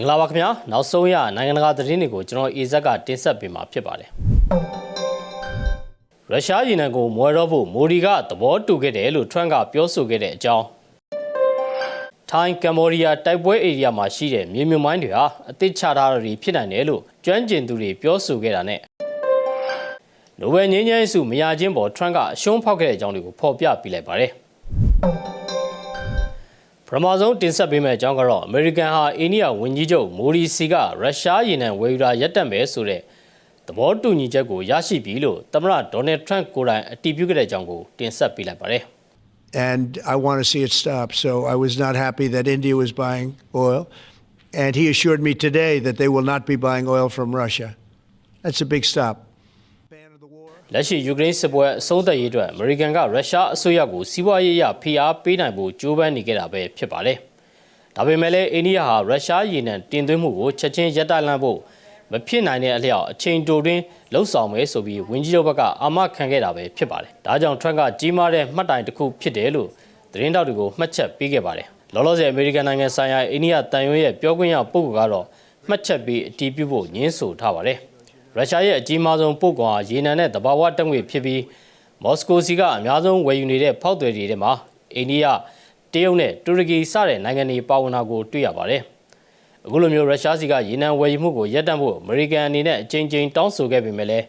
င်္ဂလာပါခင်ဗျာနောက်ဆုံးရနိုင်ငံတကာသတင်းတွေကိုကျွန်တော်အေဇက်ကတင်ဆက်ပေးမှာဖြစ်ပါတယ်ရုရှားရေနံကိုမွဲတော့ဖို့မိုဒီကသဘောတူခဲ့တယ်လို့ထရန့်ကပြောဆိုခဲ့တဲ့အကြောင်းထိုင်းကမ္ဘောဒီးယားတိုက်ပွဲဧရိယာမှာရှိတဲ့မြေမြုံမိုင်းတွေဟာအသစ်ချထားတာတွေဖြစ်နိုင်တယ်လို့ကျွမ်းကျင်သူတွေပြောဆိုခဲ့တာနဲ့နိုဘယ်ငြိမ်းချမ်းရေးဆုမရခြင်းပေါ်ထရန့်ကအရှုံးဖောက်ခဲ့တဲ့အကြောင်းတွေကိုဖော်ပြပြလိုက်ပါတယ် ပထမဆုံးတင်ဆက်ပေးမယ့်အကြောင်းကတော့အမေရိကန်ဟာအိန္ဒိယဝန်ကြီးချုပ်မိုဒီစီကရုရှားရေနံဝယ်ယူတာရပ်တန့်မယ်ဆိုတဲ့သဘောတူညီချက်ကိုရရှိပြီလို့သမ္မတဒေါ်နယ်ထရန့်ကိုယ်တိုင်အတည်ပြုခဲ့တဲ့အကြောင်းကိုတင်ဆက်ပေးလိုက်ပါတယ် and I want to see it stop. So I was not happy that India was buying oil. And he assured me today that they will not be buying oil from Russia. That's a big stop. လက်ရှိယူကရိန်းစစ်ပွဲအဆုံးသတ်ရေးအတွက်အမေရိကန်ကရုရှားအစိုးရကိုစီးပွားရေးအရဖိအားပေးနိုင်ဖို့ကြိုးပမ်းနေကြတာပဲဖြစ်ပါတယ်။ဒါပေမဲ့လည်းအိန္ဒိယဟာရုရှားရေနံတင်သွင်းမှုကိုချက်ချင်းရပ်တန့်လန့်ဖို့မဖြစ်နိုင်တဲ့အလျောက်အချိန်တိုတွင်းလှုပ်ဆောင်မယ်ဆိုပြီးဝင်းကြီးချုပ်ဘက်ကအာမခံခဲ့တာပဲဖြစ်ပါတယ်။ဒါကြောင့်ထရန့်ကကြီးမားတဲ့မှတ်တိုင်တစ်ခုဖြစ်တယ်လို့သတင်းတောက်တွေကိုမှတ်ချက်ပေးခဲ့ပါတယ်။လောလောဆယ်အမေရိကန်နိုင်ငံဆိုင်ရာအိန္ဒိယတန်ယွန်းရဲ့ပြောခွင့်ရပုဂ္ဂိုလ်ကတော့မှတ်ချက်ပြီးအတည်ပြုဖို့ညှင်းဆိုထားပါတယ်။ ရုရှားရဲ့အကြီးမားဆုံးပို့ကွန်ဟာရေနံနဲ့တဘာဝတက်ငွေဖြစ်ပြီးမော်စကိုစီကအများဆုံးဝယ်ယူနေတဲ့ဖောက်သွယ်တွေထဲမှာအိန္ဒိယတရုတ်နဲ့တူရကီစတဲ့နိုင်ငံတွေပါဝင်တာကိုတွေ့ရပါတယ်။အခုလိုမျိုးရုရှားစီကရေနံဝယ်ယူမှုကိုရပ်တန့်ဖို့အမေရိကန်အနေနဲ့အကြိမ်ကြိမ်တောင်းဆိုခဲ့ပေမဲ့လည်း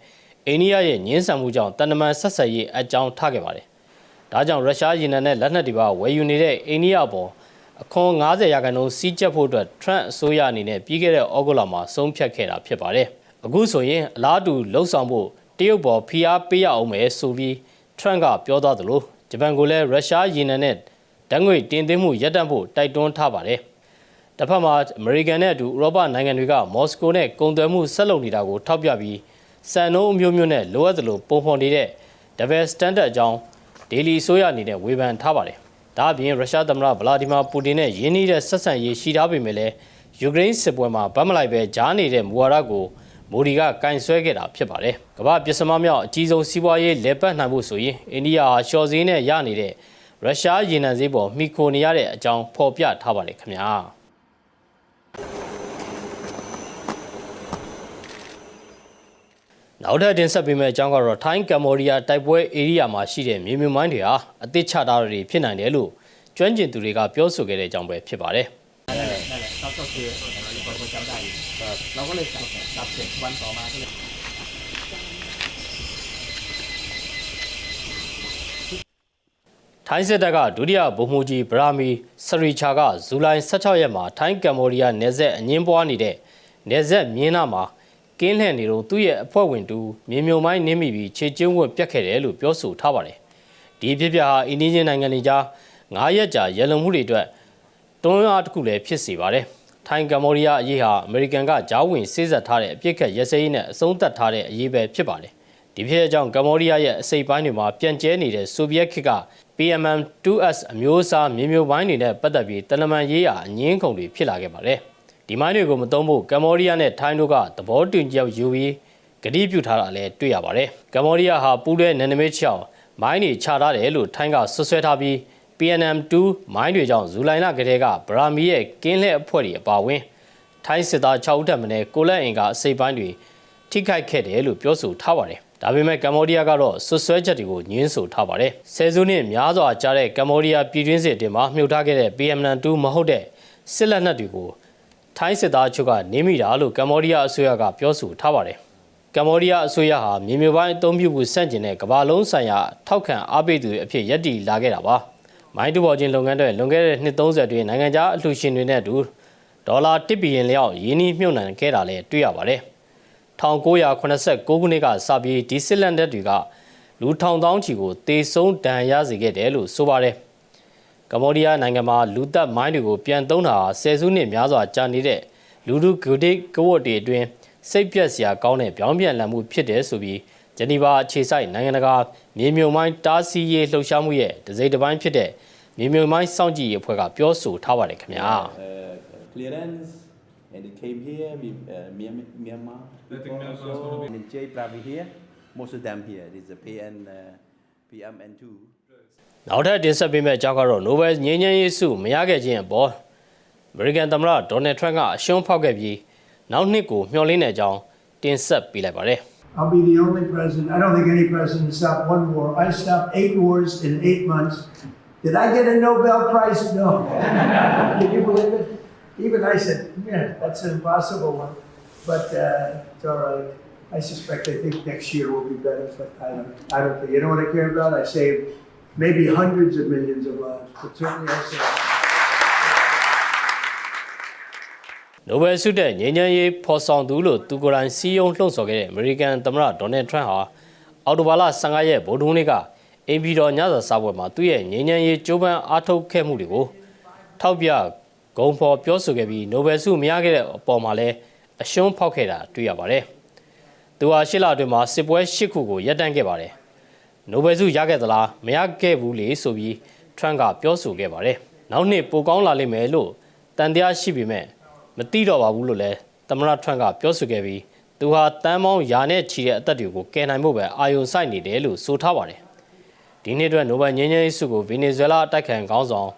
အိန္ဒိယရဲ့ညှင်းဆန်မှုကြောင့်တန်တမန်ဆက်ဆက်ရေးအကြောင်းထားခဲ့ပါတယ်။ဒါကြောင့်ရုရှားရေနံနဲ့လက်နက်တွေပါဝယ်ယူနေတဲ့အိန္ဒိယပေါ်အခွန်90ရာခိုင်နှုန်းစီးကျက်ဖို့အတွက်ထရန့်အစိုးရအနေနဲ့ပြီးခဲ့တဲ့ဩဂုတ်လမှာဆုံးဖြတ်ခဲ့တာဖြစ်ပါတယ်။ အခုဆိုရင်အလားတူလှုပ်ဆောင်ဖို့တရုတ်ပေါ်ဖိအားပေးရအောင်မယ်ဆိုပြီးထရန့်ကပြောသွားသလိုဂျပန်ကလည်းရုရှားရေနံနဲ့ဓာတ်ငွေတင်သွင်းမှုရပ်တန့်ဖို့တိုက်တွန်းထားပါတယ်။တစ်ဖက်မှာအမေရိကန်နဲ့အတူဥရောပနိုင်ငံတွေကမော်စကိုနဲ့ကုန်သွယ်မှုဆက်လုပ်နေတာကိုထောက်ပြပြီးစံနှုန်းအမျိုးမျိုးနဲ့လိုအပ်သလိုပုံဖော်နေတဲ့ Double Standard အကြောင်းဒေလီဆိုရအနေနဲ့ဝေဖန်ထားပါတယ်။ဒါအပြင်ရုရှားသမ္မတဗလာဒီမာပူတင်နဲ့ယင်းနှီးတဲ့ဆက်ဆံရေးရှိထားပေမဲ့လည်းယူကရိန်းစစ်ပွဲမှာဗတ်မလိုက်ပဲကြားနေတဲ့မူဝါဒကို မိုဒီကကန်ဆွဲခဲ့တာဖြစ်ပါတယ်။ကမ္ဘာပစ္စမမြောက်အကြီးဆုံးစီးပွားရေးလေပတ်နိုင်ဖို့ဆိုရင်အိန္ဒိယဟာလျှော်ဈေးနဲ့ရနေတဲ့ရုရှားရေနံဈေးပေါ်မှီခိုနေရတဲ့အကြောင်းဖော်ပြထားပါတယ်ခင်ဗျာ။နောက်ထပ်တင်ဆက်ပေးမယ့်အကြောင်းကတော့ထိုင်းကမ္ဘောဒီးယားတိုက်ပွဲဧရိယာမှာရှိတဲ့မြေမြုံမိုင်းတွေဟာအသစ်ချတာတွေဖြစ်နိုင်တယ်လို့ကျွမ်းကျင်သူတွေကပြောဆိုခဲ့တဲ့အကြောင်းပဲဖြစ်ပါတယ်။ဟုတ်တယ်။တော့တော့ပြောတယ်ကျွန်တော်တို့ပြောကြတာ။ဒါတော့လည်း อยู่เราก็เลยจับจับเสร็จวันต่อมาก็เลย ။ထိုင်းစစ်တပ်ကဒုတိယဗိုလ်မှူးကြီးဗရာမီစရီချာကဇူလိုင်16ရက်မှာထိုင်းကမ္ဘောဒီးယားနယ်စပ်အငင်းပွားနေတဲ့နယ်စပ်မြင်းနာမှာကင်းလှည့်နေတော့သူ့ရဲ့အဖွဲ့ဝင်တူမြေမြုံမိုင်းနင်းမိပြီးခြေကျင်းဝတ်ပြတ်ခဲ့တယ်လို့ပြောဆိုထားပါတယ်။ဒီဖြစ်ပျက်ဟာအိန္ဒိယနိုင်ငံတွေကြား9ရက်ကြာရလုံမှုတွေအတွက် တွန်းအားတစ်ခုလည်းဖြစ်စေပါတယ်။ ထိုင်းကမ္ဘောဒီးယားအရေးဟာအမေရိကန်ကဂျားဝင်စေ့စပ်ထားတဲ့အပြစ်ခတ်ရစရေးနဲ့အဆုံးသတ်ထားတဲ့အရေးပဲဖြစ်ပါတယ်။ဒီဖြစ်အကြောင်းကမ္ဘောဒီးယားရဲ့အစိပ်ပိုင်းတွေမှာပြန့်ကျဲနေတဲ့ဆိုဗီယက်ခေတ်က PMM2S အမျိုးအစားမြေမြုပ်ပိုင်းတွေနဲ့ပတ်သက်ပြီးတလမန်ရေးရာအငင်းခုန်တွေဖြစ်လာခဲ့ပါတယ်။ဒီမိုင်းတွေကိုမသုံးဖို့ကမ္ဘောဒီးယားနဲ့ထိုင်းတို့ကသဘောတူညီချက်ယူပြီးကတိပြုထားတာလည်းတွေ့ရပါတယ်။ကမ္ဘောဒီးယားဟာပူးတဲ့နယ်နိမိတ်ချောင်းမိုင်းတွေချထားတယ်လို့ထိုင်းကဆွဆွဲထားပြီး PNM2 မိုင်းတွေကြောင့်ဇူလိုင်လကတည်းကဗရာမီရဲ့ကင်းလှည့်အဖွဲ့တွေအပါအဝင်ထိုင်းစစ်သား6ဦးထပ်မံကိုလက်အင်ကအစိပ်ပိုင်းတွေထိခိုက်ခဲ့တယ်လို့ပြောဆိုထားပါတယ်။ဒါပေမဲ့ကမ္ဘောဒီးယားကတော့ဆွဆွဲချက်တွေကိုညှင်းဆိုထားပါတယ်။ဆယ်စုနှစ်များစွာကြာတဲ့ကမ္ဘောဒီးယားပြည်တွင်းစစ်အတွင်းမှာမြုပ်ထားခဲ့တဲ့ PMN2 မဟုတ်တဲ့စစ်လက်နက်တွေကိုထိုင်းစစ်သားချုပ်ကနေမိတာလို့ကမ္ဘောဒီးယားအစိုးရကပြောဆိုထားပါတယ်။ကမ္ဘောဒီးယားအစိုးရဟာမြေမြပိုင်းအသုံးပြုမှုစန့်ကျင်တဲ့ကမ္ဘာလုံးဆိုင်ရာထောက်ခံအားပေးသူတွေအဖြစ်ယက်တီလာခဲ့တာပါ။ မိုင်းတူဘော်ချင်းလုပ်ငန်းတွေလွန်ခဲ့တဲ့နှစ်30အတွင်းနိုင်ငံခြားအလှူရှင်တွေနဲ့အတူဒေါ်လာ1ဘီလီယံလျောက်ရင်းနှီးမြှုပ်နှံခဲ့တာလည်းတွေ့ရပါတယ်။1989ခုနှစ်ကစပြီးဒီစစ်လက်နက်တွေကလူထောင်တောင်းချီကိုတေဆုံးဒဏ်ရာရစေခဲ့တယ်လို့ဆိုပါတယ်။ကမ္ဘောဒီးယားနိုင်ငံမှာလူသက်မိုင်းတွေကိုပြန်သုံးတာဟာဆယ်စုနှစ်များစွာကြာနေတဲ့လူလူဂုဒိကဝတ်တွေအတွင်းစိတ်ပြက်စရာကောင်းတဲ့ပြောင်းပြန်လှန်မှုဖြစ်တယ်ဆိုပြီး ဂျနီဗာအခြေစိုက်နိုင်ငံတကာမြေမြုံမိုင်းတားဆီးရေးလှုပ်ရှားမှုရဲ့တစ်စိတ်တစ်ပိုင်းဖြစ်တဲ့မြေမြုံမိုင်းစောင့်ကြည့်ရေးအဖွဲ့ကပြောဆိုထားပါတယ်ခင်ဗျာ uh, clearance and it came here, Mi- uh, Myanmar. Myanmar. Also, and in J Pravi here, most of them here. This is a PN, uh, PMN2. နောက်ထပ်တင်ဆက်ပေးမယ့်အကြောင်းကတော့ Nobel ငြိမ်းချမ်းရေးဆုမရခဲ့ခြင်းအပေါ်အမေရိကန်သမ္မတဒေါ်နယ်ထရန့်ကအရှုံးဖောက်ခဲ့ပြီးနောက်နှစ်ကိုမျှော်လင့်တဲ့အကြောင်းတင်ဆက်ပေးလိုက်ပါတယ် I'll be the only president. I don't think any president stopped one war. I stopped eight wars in eight months. Did I get a Nobel Prize? No. Can you believe it? Even I said, yeah, that's an impossible one. But uh, it's all right. I suspect, I think next year will be better, but I don't, I don't think. You know what I care about? I saved maybe hundreds of millions of lives, but certainly I saved. နိုဘယ်ဆုတဲ့ငြိမ်းချမ်းရေးဖော်ဆောင်သူလို့သူကိုယ်တိုင်စီးယုံလှုံ့ဆော်ခဲ့တဲ့အမေရိကန်သမ္မတဒေါ်နယ်ထရန့်ဟာအော်တိုဘာလ15ရက်ဗိုလ်ဒုံးနေ့ကအင်ပီတော်ညစာစားပွဲမှာသူ့ရဲ့ငြိမ်းချမ်းရေးကြိုးပမ်းအားထုတ်ခဲ့မှုတွေကိုထောက်ပြဂုံဖော်ပြောဆိုခဲ့ပြီးနိုဘယ်ဆုမရခဲ့တဲ့အပေါ်မှာလည်းအရှုံးဖောက်ခဲ့တာတွေ့ရပါတယ်။သူဟာရှစ်လအတွင်းမှာစစ်ပွဲ၈ခုကိုရပ်တန့်ခဲ့ပါတယ်။နိုဘယ်ဆုရခဲ့သလားမရခဲ့ဘူးလေဆိုပြီးထရန့်ကပြောဆိုခဲ့ပါတယ်။နောက်နှစ်ပိုကောင်းလာလိမ့်မယ်လို့တန်တရားရှိပေမဲ့ မသိတော့ပါဘူးလို့လည်းသမ္မတထရန့်ကပြောဆိုခဲ့ပြီးသူဟာတန်းပေါင်းယာနဲ့ချီတဲ့အသက်တွေကိုကယ်နိုင်ဖို့ပဲအာယုံစိုက်နေတယ်လို့ဆိုထားပါတယ်။ဒီနှစ်အတွက်နိုဘယ်ငြိမ်းချမ်းရေးဆုကိုဗီနီဇွဲလားအတိုက်ခံခေါင်းဆောင်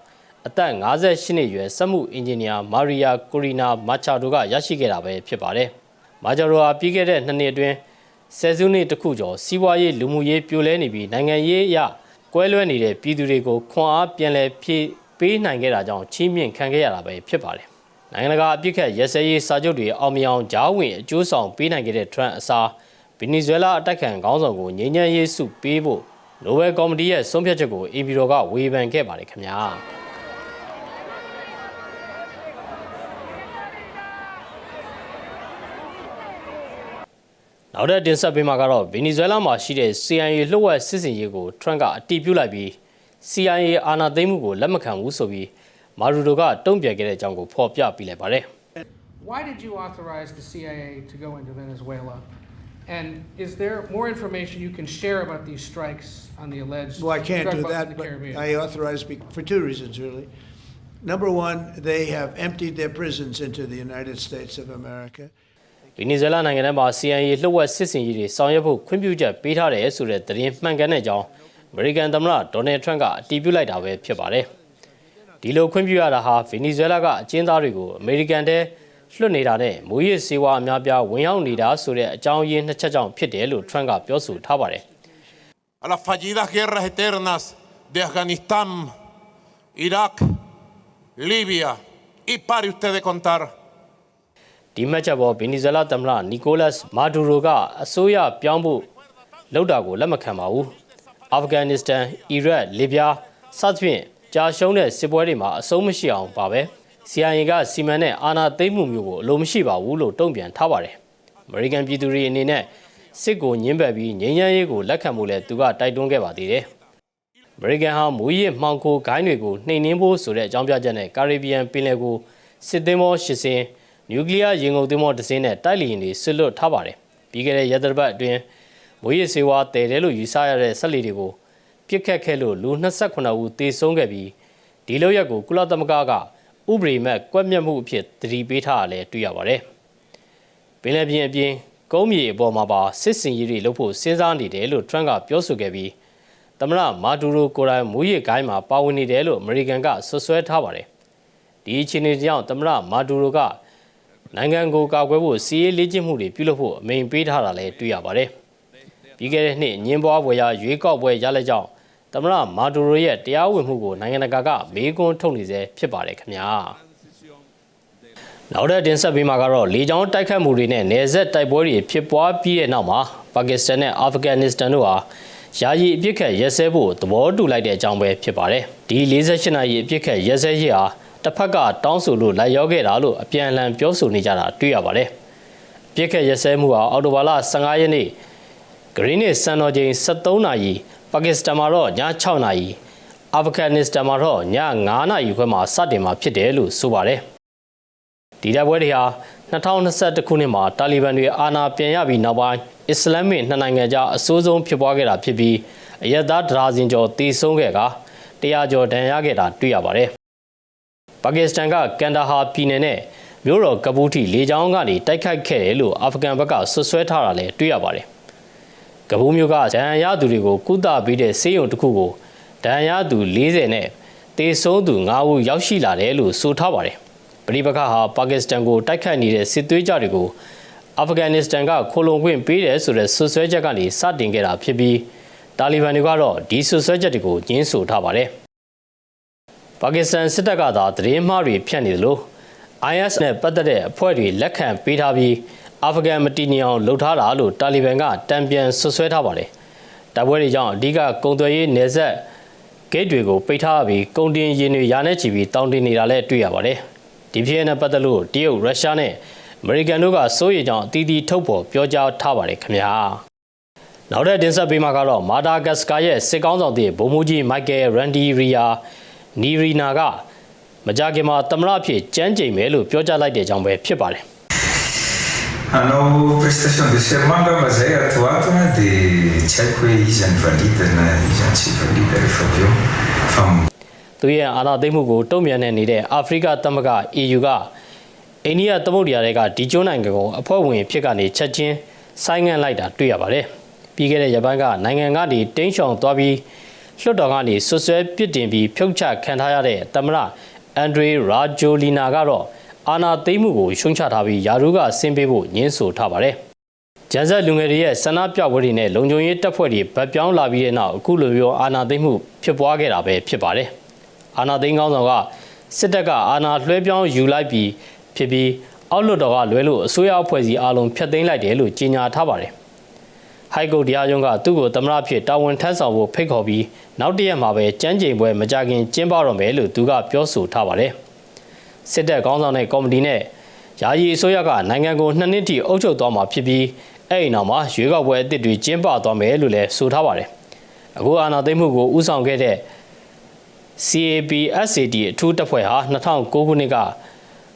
အသက်58နှစ်အရွယ်စက်မှုအင်ဂျင်နီယာမာရီယာကိုရီနာမာချာဒိုကရရှိခဲ့တာပဲဖြစ်ပါတယ်။မာချာဒိုဟာပြီးခဲ့တဲ့နှစ်နှစ်အတွင်းဆယ်စုနှစ်တစ်ခုကျော်စီးပွားရေးလူမှုရေးပြိုလဲနေပြီးနိုင်ငံရေးအရကွဲလွဲနေတဲ့ပြည်သူတွေကိုခွန်အားပြန်လည်ဖြည့်ပေးနိုင်ခဲ့တာကြောင့်ချီးမြှင့်ခံခဲ့ရတာပဲဖြစ်ပါတယ်။ နိုင်ငံတကာအပြစ်ခတ်ရဲစဲရေးစာချုပ်တွေအောင်မြင်အောင်ဂျားဝင်အကျိုးဆောင်ပေးနိုင်ခဲ့တဲ့ထရန့်အစားဗီနီဇွဲလားအတိုက်ခံခေါင်းဆောင်ကိုငြိမ်းချမ်းရေးဆုပေးဖို့နိုဘယ်ကော်မတီရဲ့ဆုံးဖြတ်ချက်ကိုအီပီတော်ကဝေဖန်ခဲ့ပါတယ်ခင်ဗျာ။နောက်တဲ့တင်ဆက်ပေးမှာကတော့ဗီနီဇွဲလားမှာရှိတဲ့ CIA လှုပ်ဝက်စစ်စင်ရေးကိုထရန့်ကအတီးပြုတ်လိုက်ပြီး CIA အာဏာသိမ်းမှုကိုလက်မခံဘူးဆိုပြီး မာရူတိုကတုံ့ပြန်ခဲ့တဲ့အကြောင်းကိုဖော်ပြပြလိုက်ပါတယ် Why did you authorize the CIA to go into Venezuela? And is there more information you can share about these strikes on the alleged Well, I can't drug do busts in that, the but Caribbean? I authorize be- for two reasons, really. Number one, they have emptied their prisons into the United States of America. ဗီနီဇွဲလားနိုင်ငံထဲမှာ CIA လှုပ်ဝက်စစ်စင်ရေးတွေဆောင်ရွက်ဖို့ခွင့်ပြုချက်ပေးထားတယ်ဆိုတဲ့သတင်းမှန်ကန်တဲ့အကြောင်းအမေရိကန်သမ္မတဒေါ်နယ်ထရန့်ကအတီးပြုတ်လိုက်တာပဲဖြစ်ပါတယ် ဒီလိုခွင့်ပြုရတာဟာဗီနီဇွဲလားကအကျဉ်းသားတွေကိုအမေရိကန်ထဲလွှတ်နေတာနဲ့မူရစ်စေဝါအများပြားဝင်ရောက်နေတာဆိုတဲ့အကြောင်းရင်းနှစ်ချက်ကြောင့်ဖြစ်တယ်လို့ထရန့်ကပြောဆိုထားပါတယ် a las fallidas guerras eternas de Afganistán, Irak, Libia. Y pare usted de contar. ဒီမတ်ချက်ပေါ်ဗီနီဇွဲလားသမ္မတနီကိုလတ်မာဒူရိုကအစိုးရပြောင်းဖို့လောက်တာကိုလက်မခံပါဘူးအာဖဂန်နစ္စတန်အီရတ်လစ်ဗျားစသဖြင့် ကြာရှုံးတဲ့စစ်ပွဲတွေမှာအဆုံးမရှိအောင်ပါပဲ CIA ကစီမံတဲ့အာဏာသိမ်းမှုမျိုးကိုအလိုမရှိပါဘူးလို့တုံ့ပြန်ထားပါတယ်အမေရိကန်ပြည်သူတွေအနေနဲ့စစ်ကိုညှင်းပယ်ပြီးငြိမ်းချမ်းရေးကိုလက်ခံဖို့လဲသူကတိုက်တွန်းခဲ့ပါသေးတယ်အမေရိကန်ဟာမူရစ်မှောင်ခိုဂိုင်းတွေကိုနှိမ်နင်းဖို့ဆိုတဲ့အကြောင်းပြချက်နဲ့ကာရစ်ဘီယံပင်လယ်ကိုစစ်သင်းမောရှစ်စင်းနျူကလ িয়ার ရေငုပ်သင်းမောတစ်စင်းနဲ့တိုက်လီရင်တွေဆွတ်လွတ်ထားပါတယ်ပြီးခဲ့တဲ့ရက်သတ္တပတ်အတွင်းမူရစ်စေဝါတည်တယ်လို့ယူဆရတဲ့ဆက်လီတွေကို ပြစ်ခတ်ခဲ့လို့လူ28ဦးသေဆုံးခဲ့ပြီးဒီလောက်ရက်ကိုကုလသမဂ္ဂကဥပဒေမဲ့ကွက်မြက်မှုအဖြစ်သတိပေးထားရလဲတွေ့ရပါတယ်ပင်လယ်ပြင်အပြင်ကုန်းမြေအပေါ်မှာပါစစ်စင်ရေးတွေလုပ်ဖို့စဉ်းစားနေတယ်လို့ထရန့်ကပြောဆိုခဲ့ပြီးသမ္မတမာဒူရိုကိုယ်တိုင်မူရစ်ဂိုင်းမှာပါဝင်နေတယ်လို့အမေရိကန်ကဆွဆွဲထားပါတယ်။ဒီအခြေအနေကြောင့်သမ္မတမာဒူရိုကနိုင်ငံကိုကာကွယ်ဖို့စီးရေးလေ့ကျင့်မှုတွေပြုလုပ်ဖို့အမိန်ပေးထားတာလည်းတွေ့ရပါတယ်။ပြီးခဲ့တဲ့နှစ်ညင်းပွားပွဲရရွေးကောက်ပွဲရလက်ကြောင့် သမ္မတမာဒူရိုရဲ့တရားဝင်မှုကိုနိုင်ငံတကာကမေးခွန်းထုတ်နေစေဖြစ်ပါတယ်ခင်ဗျာ။နောက်တဲ့တင်ဆက်ပေးမှာကတော့လေကြောင်းတိုက်ခတ်မှုတွေနဲ့နယ်စပ်တိုက်ပွဲတွေဖြစ်ပွားပြီးတဲ့နောက်မှာပါကစ္စတန်နဲ့အာဖဂန်နစ္စတန်တို့ဟာယာယီအပြစ်ခတ်ရဲစဲဖို့သဘောတူလိုက်တဲ့အကြောင်းပဲဖြစ်ပါတယ်။ဒီ48နာရီအပြစ်ခတ်ရဲစဲရေးဟာတစ်ဖက်ကတောင်းဆိုလို့လိုက်ရောက်ခဲ့တာလို့အပြန်အလှန်ပြောဆိုနေကြတာတွေ့ရပါတယ်။အပြစ်ခတ်ရဲစဲမှုဟာအော်တိုဘာလ15ရက်နေ့ဂရင်းနစ်စံတော်ချိန်73နာရီ ပါကစ္စတန်မှာတော့ည6နာရီအာဖဂန်နစ္စတန်မှာတော့ည9နာရီခွဲမှာစတင်မှာဖြစ်တယ်လို့ဆိုပါတယ်။ဒီတပ်ပွဲတွေဟာ2021ခုနှစ်မှာတာလီဘန်တွေအာဏာပြန်ရပြီးနောက်ပိုင်းအစ္စလာမစ်နှစ်နိုင်ငံကြားအဆိုးဆုံးဖြစ်ပွားခဲ့တာဖြစ်ပြီးအယက်သားဒရာဇင်ကျော်တည်ဆုံးခဲ့ကတရားကျော်ဒဏ်ရာခဲ့တာတွေ့ရပါတယ်။ပါကစ္စတန်ကကန်ဒါဟာပြည်နယ်နဲ့မြို့တော်ကပူးတီလေကြောင်းကနေတိုက်ခိုက်ခဲ့တယ်လို့အာဖဂန်ဘက်ကဆွဆွဲထားတာလည်းတွေ့ရပါတယ်။ ကပူးမြို့ကဒဏ်ရာရသူတွေကိုကုသပေးတဲ့ဆေးရုံတစ်ခုကိုဒဏ်ရာရသူ40နဲ့တေဆုံးသူ9ဦးရောက်ရှိလာတယ်လို့ဆိုထားပါတယ်။ဘပဋိပက္ခဟာပါကစ္စတန်ကိုတိုက်ခိုက်နေတဲ့စစ်သွေးကြတွေကိုအာဖဂန်နစ္စတန်ကခိုလုံခွင့်ပေးတယ်ဆိုတဲ့ဆွဆွဲချက်ကနေစတင်ခဲ့တာဖြစ်ပြီးတာလီဘန်တွေကတော့ဒီဆွဆွဲချက်တွေကိုညှင်းဆိုထားပါတယ်ပါကစ္စတန်စစ်တပ်ကသာသတင်းမှားတွေဖြန့်နေတယ်လို့ IS နဲ့ပတ်သက်တဲ့အဖွဲ့တွေလက်ခံပေးထားပြီး အာဖဂန်မတီနီအောင်လှုပ်ထားတာလို့တာလီဘန်ကတံပြန်ဆွဆွဲထားပါတယ်။တပ်ပွဲတွေကြောင့်အဓိကကုန်သွယ်ရေးနယ်စပ်ဂိတ်တွေကိုပိတ်ထားပြီးကုန်တင်ယာဉ်တွေရာနဲ့ချီပြီးတောင်းတင်နေတာလည်းတွေ့ရပါတယ်။ဒီဖြစ်ရပ်နဲ့ပတ်သက်လို့တရုတ်ရုရှားနဲ့အမေရိကန်တို့ကစိုးရိမ်ကြောင်းအသီးသီးထုတ်ဖော်ပြောကြားထားပါတယ်ခင်ဗျာ။နောက်ထပ်တင်ဆက်ပေးမှာကတော့မာဒါဂတ်စကာရဲ့စစ်ကောင်းဆောင်တဲ့ဗိုလ်မှူးကြီးမိုက်ကယ်ရန်ဒီရီယာနီရီနာကမကြခင်မှာတမရအဖြစ်ကြမ်းကြိမ်မယ်လို့ပြောကြားလိုက်တဲ့အကြောင်းပဲဖြစ်ပါတယ် Hanno prestação de ser manga, mas é atuado né, de Tcheco e Isan Valida, né? Isan se valida, ele falou. Fam သူရဲ့အာဏာသိမ်းမှုကိုတုံ့ပြန်နေနေတဲ့အာဖရိကသမဂ္ဂ EU ကအိန္ဒိယသမုဒ္ဒရာတွေကဒီကျွန်းနိုင်ငံကိုအဖွဲ့ဝင်ဖြစ်ကနေချက်ချင်းဆိုင်းငံ့လိုက်တာတွေ့ရပါတယ်။ပြီးခဲ့တဲ့ရက်ပိုင်းကနိုင်ငံကနေတင်းရှောင်သွားပြီးလွှတ်တော်ကနေဆွဆွဲပစ်တင်ပြီးဖြုတ်ချခံထားရတဲ့သမ္မတအန်ဒရီရာဂျိုလီနာကတော့ အာဏာသိမ်းမှုကိုရှုံချထားပြီးယာရုကဆင်းပေးဖို့ညှင်းဆိုထားပါတယ်။ဂျန်ဆက်လူငယ်တွေရဲ့ဆန္ဒပြပွဲတွေနဲ့လုံခြုံရေးတပ်ဖွဲ့တွေဗတ်ပြောင်းလာပြီးတဲ့နောက်အခုလိုမျိုးအာဏာသိမ်းမှုဖြစ်ပွားခဲ့တာပဲဖြစ်ပါတယ်။အာနာသိန်းကောင်းဆောင်ကစစ်တပ်ကအာဏာလွှဲပြောင်းယူလိုက်ပြီးဖြစ်ပြီးအောက်လွှတ်တော်ကလွဲလို့အစိုးရအဖွဲ့အစည်းအားလုံးဖျက်သိမ်းလိုက်တယ်လို့ကြေညာထားပါတယ်။ဟိုက်ကိုတရားရုံးကသူ့ကိုသမရဖြစ်တာဝန်ထမ်းဆောင်ဖို့ဖိတ်ခေါ်ပြီးနောက်တစ်ရက်မှာပဲကြမ်းကြိမ်ပွဲမကြခင်ကျင်းပတော့မယ်လို့သူကပြောဆိုထားပါတယ်။ စစ်တပ်ကောင်းဆောင်တဲ့ကော်မတီနဲ့ယာယီအစိုးရကနိုင်ငံကိုနှစ်နှစ်ထိအုပ်ချုပ်သွားမှာဖြစ်ပြီးအဲ့ဒီနောက်မှာရွေးကောက်ပွဲအသစ်တွေကျင်းပသွားမယ်လို့လည်းဆိုထားပါတယ်။အခုအာဏာသိမ်းမှုကိုဥဆောင်ခဲ့တဲ့ CAPSAD အထူးတပ်ဖွဲ့ဟာ2009ခုနှစ်က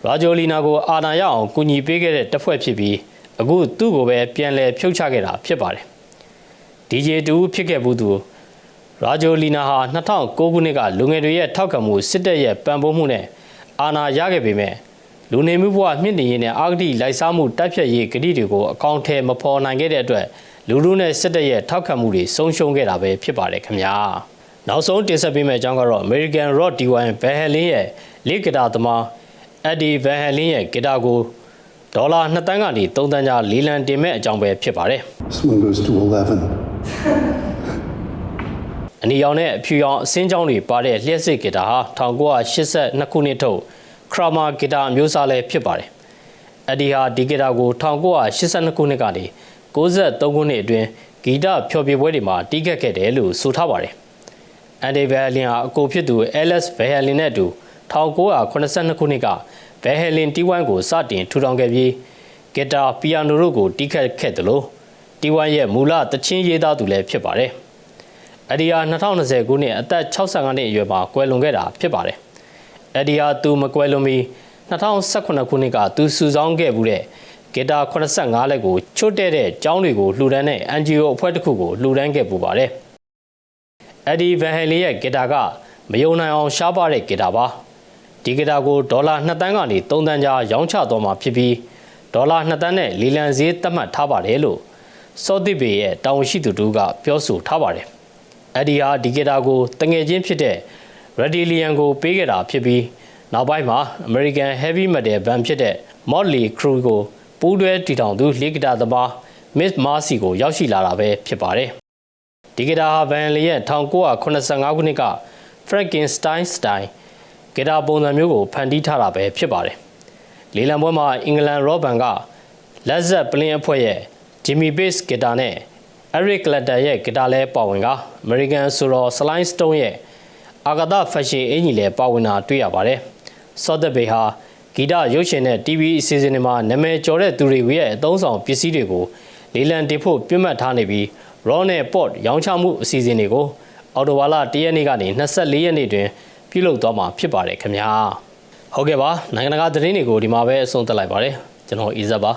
ရာဂျိုလီနာကိုအာဏာရအောင်ကူညီပေးခဲ့တဲ့တပ်ဖွဲ့ဖြစ်ပြီးအခုသူ့ကိုပဲပြန်လည်ဖြုတ်ချခဲ့တာဖြစ်ပါတယ်။ DJ တူဖြစ်ခဲ့ဘူးသူရာဂျိုလီနာဟာ2009ခုနှစ်ကလူငယ်တွေရဲ့ထောက်ခံမှုစစ်တပ်ရဲ့ပံ့ပိုးမှုနဲ့ အာဏာရခဲ့ပေမဲ့လူနေမှုဘဝမြင့်တင်ရေးနဲ့အာဂတိလိုက်စားမှုတပ်ဖြတ်ရေးဂတိတွေကိုအကောင့်ထဲမဖော်နိုင်ခဲ့တဲ့အတွက်လူလူနဲ့စစ်တပ်ရဲ့ထောက်ခံမှုတွေဆုံးရှုံးခဲ့တာပဲဖြစ်ပါတယ်ခင်ဗျာ။နောက်ဆုံးတင်ဆက်ပေးမယ့်အကြောင်းကတော့ American Rock D1 Van Halen ရဲ့လေဂီတာသမား Eddie Van Halen ရဲ့ဂီတာကိုဒေါ်လာ2တန်းကနေ3တန်းကြားလီလံတင်မဲ့အကြောင်းပဲဖြစ်ပါတယ် This one goes to 11. ။ အနီရောင်နဲ့အဖြူရောင်အစင်းကြောင်းတွေပါတဲ့လျှက်စစ်ဂီတာဟာ1982ခုနှစ်ထုတ် Krama ဂီတာအမျိုးအစားလည်းဖြစ်ပါတယ်။ Eddie ဟာဒီဂီတာကို1982ခုနှစ်ကနေ93ခုနှစ်အတွင်းဂီတဖျော်ဖြေပွဲတွေမှာတီးခတ်ခဲ့တယ်လို့ဆိုထားပါတယ်။အန်ဒီဗယ်လင်ဟာအကိုဖြစ်သူ LS ဗယ်ဟလင်နဲ့အတူ1982ခုနှစ်ကဗယ်ဟလင်တီဝမ်ကိုစတင်ထူထောင်ခဲ့ပြီးဂီတာပီယာနိုတို့ကိုတီးခတ်ခဲ့တယ်လို့တီဝမ်ရဲ့မူလသချင်းရေးသားသူလည်းဖြစ်ပါတယ်။ အဒီယာ2020ခုနှစ်အသက်65နှစ်အရွယ်မှာကွယ်လွန်ခဲ့တာဖြစ်ပါတယ်။အဒီယာသူမကွယ်လွန်မီ2018ခုနှစ်ကသူစုဆောင်းခဲ့မှုတဲ့ဂီတာ85လက်ကိုချွတ်တဲ့တဲ့ကျောင်းတွေကိုလှူဒန်းတဲ့ NGO အဖွဲ့တစ်ခုကိုလှူဒန်းခဲ့ပူပါတယ်။အက်ဒီဗန်ဟယ်လီရဲ့ဂီတာကမယုံနိုင်အောင်ရှားပါတဲ့ဂီတာပါဒီဂီတာကိုဒေါ်လာ2တန်းကနေ3တန်းကြားရောင်းချသွားမှာဖြစ်ပြီးဒေါ်လာ2တန်းနဲ့လီလံဈေးသတ်မှတ်ထားပါတယ်လို့စောသစ်ပေရဲ့တာဝန်ရှိသူတို့ကပြောဆိုထားပါတယ် အက်ဒီဟာဒီဂီတာကိုတငယ်ချင်းဖြစ်တဲ့ Redilian ကိုပေးခဲ့တာဖြစ်ပြီးနောက်ပိုင်းမှာ American Heavy Metal Band ဖြစ်တဲ့ Motley Crue ကိုပူးတွဲတည်ထောင်သူလေဂီတာသမား Miss Marcy ကိုရောက်ရှိလာတာပဲဖြစ်ပါတယ်ဒီဂီတာဟာဗန်လီရဲ့1985ခုနှစ်က Frankenstein Style ဂီတာပုံစံမျိုးကိုဖန်တီးထားတာပဲဖြစ်ပါတယ်။လေလံပွဲမှာအင်္ဂလန်ရောဘန်က Led Zeppelin အဖွဲ့ရဲ့ Jimmy Page ဂီတာနဲ့ Eric Clapton ရဲ့ဂီတာလည်းပါဝင်က American ဆိုတော့ Sly Stone ရဲ့အာဂါသဖက်ရှင်အင်ကြီးလည်းပါဝင်တာတွေ့ရပါတယ်။စော့သက်ဘေဟာဂီတရုပ်ရှင်နဲ့ TV အစီအစဉ်တွေမှာနာမည်ကျော်တဲ့သူတွေရဲ့အသုံးဆောင်ပစ္စည်းတွေကိုလေလံတင်ဖို့ပြတ်မှတ်ထားနေပြီး Raw နဲ့ Pot ရောင်းချမှုအစီအစဉ်တွေကိုအော်တိုဝါလာ၁ရက်နေ့ကနေ24ရက်နေ့တွင်ပြုလုပ်သွားမှာဖြစ်ပါတယ်ခင်ဗျာဟုတ်ကဲ့ပါနိုင်ငံတကာသတင်းတွေကိုဒီမှာပဲအဆုံးသတ်လိုက်ပါတယ်ကျွန်တော်အီဇက်ပါ